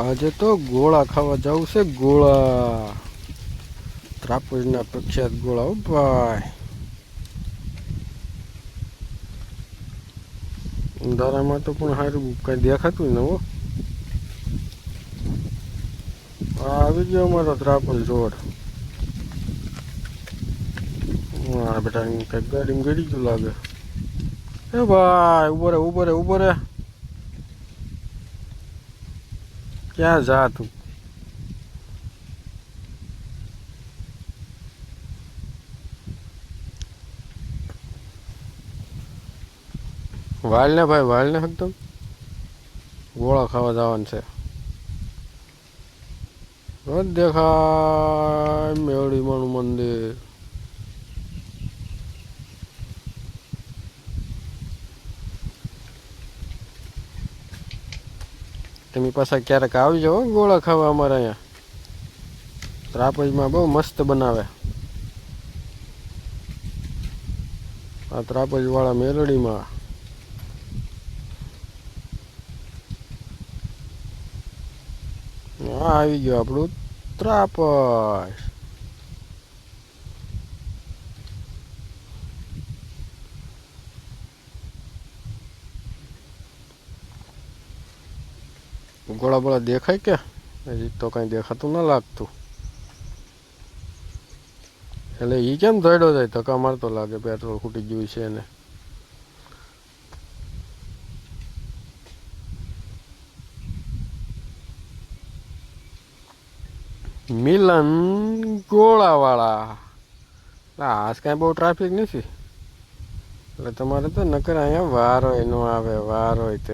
આજે તો ગોળા ખાવા જવું છે, ગોળા. ત્રાપુજના પ્રખ્યાત ગોળા હો ભાઈ. અંધારામાં તો પણ સારું કઈ દેખાતું ન હો. આવી ગયો અમારો ત્રાપુજ રોડ. હા બેટા કંઈક ગાડીમાં ગળી ગયું લાગે. એ ભાઈ, ઊભો રે ઊભો રે ઊભો રે. ક્યાં જા તું? વાલ ને ભાઈ વાલ ને એકદમ ગોળા ખાવા જવાનું છે. દેખાય મેવડી માનું મંદિર. તમે પાછા ક્યારેક આવી જાઓ હો ગોળા ખાવા અમારે અહીંયા. ત્રાપજમાં બહુ મસ્ત બનાવે. આ ત્રાપજવાળા મેલડીમાં આવી ગયો આપણું ત્રાપજ. ગોળા બોળા દેખાય કે હજી તો કઈ દેખાતું ના લાગતું. એટલે એ કેમ ધડ્યો જાય ધક્કા મારતો લાગે, પેટ્રોલ ખૂટી ગયું છે એને મિલન ગોળાવાળા. આજ કાંઈ બહુ ટ્રાફિક નથી. એટલે તમારે તો નકર અહીંયા વાર હોય, ન આવે, વાર તે.